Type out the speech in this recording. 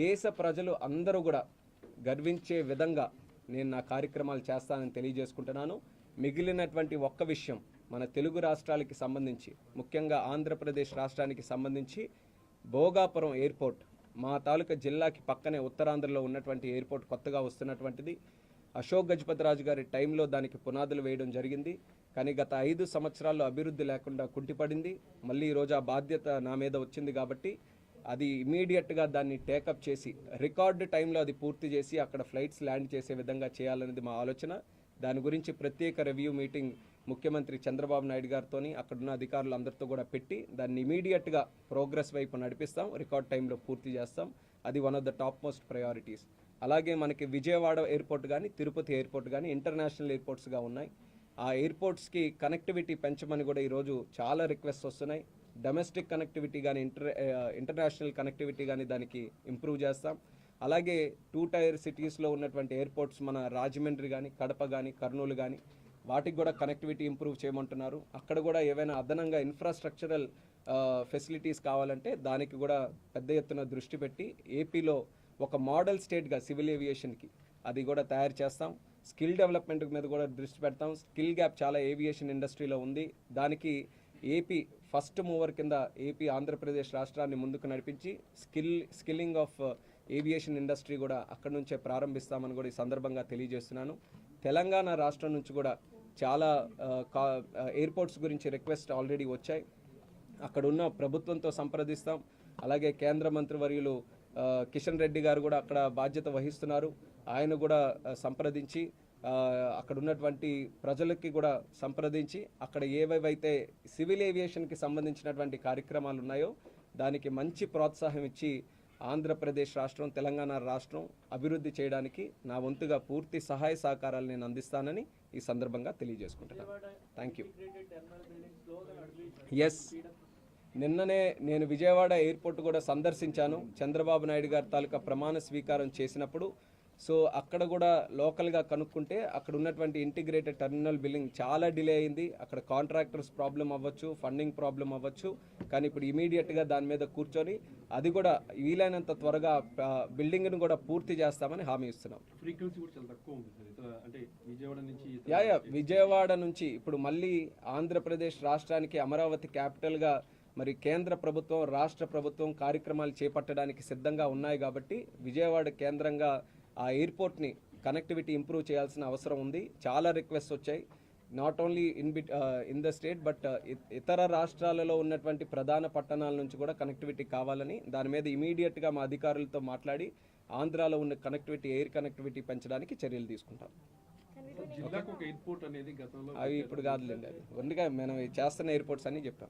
దేశ ప్రజలు అందరూ కూడా గర్వించే విధంగా నేను నా కార్యక్రమాలు చేస్తానని తెలియజేసుకుంటున్నాను. మిగిలినటువంటి ఒక్క విషయం మన తెలుగు రాష్ట్రాలకి సంబంధించి ముఖ్యంగా ఆంధ్రప్రదేశ్ రాష్ట్రానికి సంబంధించి భోగాపురం ఎయిర్పోర్ట్ మా తాలూకా జిల్లాకి పక్కనే ఉత్తరాంధ్రలో ఉన్నటువంటి ఎయిర్పోర్ట్ కొత్తగా వస్తున్నటువంటిది. అశోక్ గజపతిరాజు గారి టైంలో దానికి పునాదులు వేయడం జరిగింది. కానీ గత ఐదు సంవత్సరాల్లో అభివృద్ధి లేకుండా కుంటిపడింది. మళ్ళీ ఈరోజు ఆ బాధ్యత నా మీద వచ్చింది కాబట్టి అది ఇమీడియట్గా దాన్ని టేకప్ చేసి రికార్డు టైంలో అది పూర్తి చేసి అక్కడ ఫ్లైట్స్ ల్యాండ్ చేసే విధంగా చేయాలనేది మా ఆలోచన. దాని గురించి ప్రత్యేక రివ్యూ మీటింగ్ ముఖ్యమంత్రి చంద్రబాబు నాయుడు గారితో అక్కడున్న అధికారులందరితో కూడా పెట్టి దాన్ని ఇమీడియట్గా ప్రోగ్రెస్ వైపు నడిపిస్తాం రికార్డ్ టైంలో పూర్తి చేస్తాం. అది one of the top most priorities అలాగే మనకి విజయవాడ ఎయిర్పోర్ట్ కానీ తిరుపతి ఎయిర్పోర్ట్ కానీ ఇంటర్నేషనల్ ఎయిర్పోర్ట్స్గా ఉన్నాయి. ఆ ఎయిర్పోర్ట్స్కి కనెక్టివిటీ పెంచమని కూడా ఈరోజు చాలా రిక్వెస్ట్ వస్తున్నాయి. డొమెస్టిక్ కనెక్టివిటీ కానీ ఇంటర్ ఇంటర్నేషనల్ కనెక్టివిటీ కానీ దానికి ఇంప్రూవ్ చేస్తాం. అలాగే టూ టైర్ సిటీస్లో ఉన్నటువంటి ఎయిర్పోర్ట్స్ మన రాజమండ్రి కానీ కడప కానీ కర్నూలు కానీ వాటికి కూడా కనెక్టివిటీ ఇంప్రూవ్ చేయమంటున్నారు. అక్కడ కూడా ఏవైనా అదనంగా ఇన్ఫ్రాస్ట్రక్చరల్ ఫెసిలిటీస్ కావాలంటే దానికి కూడా పెద్ద ఎత్తున దృష్టి పెట్టి ఏపీలో ఒక మోడల్ స్టేట్గా సివిల్ ఏవియేషన్కి అది కూడా తయారు చేస్తాం. స్కిల్ డెవలప్మెంట్ మీద కూడా దృష్టి పెడతాం. స్కిల్ గ్యాప్ చాలా ఏవియేషన్ ఇండస్ట్రీలో ఉంది. దానికి ఏపీ ఫస్ట్ మూవర్ కింద ఏపీ ఆంధ్రప్రదేశ్ రాష్ట్రాన్ని ముందుకు నడిపించి skill skilling of aviation industry కూడా అక్కడి నుంచే ప్రారంభిస్తామని కూడా ఈ సందర్భంగా తెలియజేస్తున్నాను. తెలంగాణ రాష్ట్రం నుంచి కూడా చాలా కా- ఎయిర్పోర్ట్స్ గురించి రిక్వెస్ట్ ఆల్రెడీ వచ్చాయి. అక్కడున్న ప్రభుత్వంతో సంప్రదిస్తాం. అలాగే కేంద్ర మంత్రివర్యులు కిషన్ రెడ్డి గారు కూడా అక్కడ బాధ్యత వహిస్తున్నారు. ఆయన కూడా సంప్రదించి అక్కడ ఉన్నటువంటి ప్రజలకి కూడా సంప్రదించి అక్కడ ఏవేవైతే సివిల్ ఏవియేషన్కి సంబంధించినటువంటి కార్యక్రమాలు ఉన్నాయో దానికి మంచి ప్రోత్సాహం ఇచ్చి ఆంధ్రప్రదేశ్ రాష్ట్రం తెలంగాణ రాష్ట్రం అభివృద్ధి చేయడానికి నా వంతుగా పూర్తి సహాయ సహకారాలు నేను అందిస్తానని ఈ సందర్భంగా తెలియజేసుకుంటున్నాను. థ్యాంక్ యూ ఎస్ నిన్ననే నేను విజయవాడ ఎయిర్పోర్ట్ కూడా సందర్శించాను. చంద్రబాబు నాయుడు గారి తాలూకా ప్రమాణ స్వీకారం చేసినప్పుడు సో అక్కడ కూడా లోకల్గా కనుక్కుంటే అక్కడ ఉన్నటువంటి ఇంటిగ్రేటెడ్ టెర్మినల్ బిల్డింగ్ చాలా డిలే అయింది. అక్కడ కాంట్రాక్టర్స్ ప్రాబ్లం అవ్వచ్చు ఫండింగ్ ప్రాబ్లం అవ్వచ్చు కానీ ఇప్పుడు ఇమీడియట్గా దాని మీద కూర్చొని అది కూడా వీలైనంత త్వరగా బిల్డింగ్ను కూడా పూర్తి చేస్తామని హామీ ఇస్తున్నాం. యా విజయవాడ నుంచి ఇప్పుడు మళ్ళీ ఆంధ్రప్రదేశ్ రాష్ట్రానికి అమరావతి క్యాపిటల్గా మరి కేంద్ర ప్రభుత్వం రాష్ట్ర ప్రభుత్వం కార్యక్రమాలు చేపట్టడానికి సిద్ధంగా ఉన్నాయి కాబట్టి విజయవాడ కేంద్రంగా ఆ ఎయిర్పోర్ట్ని కనెక్టివిటీ ఇంప్రూవ్ చేయాల్సిన అవసరం ఉంది. చాలా రిక్వెస్ట్ వచ్చాయి. Not only in bit in the state but ఇతర రాష్ట్రాలలో ఉన్నటువంటి ప్రధాన పట్టణాల నుంచి కూడా కనెక్టివిటీ కావాలని దాని మీద ఇమీడియట్గా మా అధికారులతో మాట్లాడి ఆంధ్రాలో ఉన్న కనెక్టివిటీ ఎయిర్ కనెక్టివిటీ పెంచడానికి చర్యలు తీసుకుంటాం. అవి ఇప్పుడు కాదులేండి అది. ఒండిగా మనం చేస్తున్న ఎయిర్పోర్ట్స్ అన్ని చెప్పాం.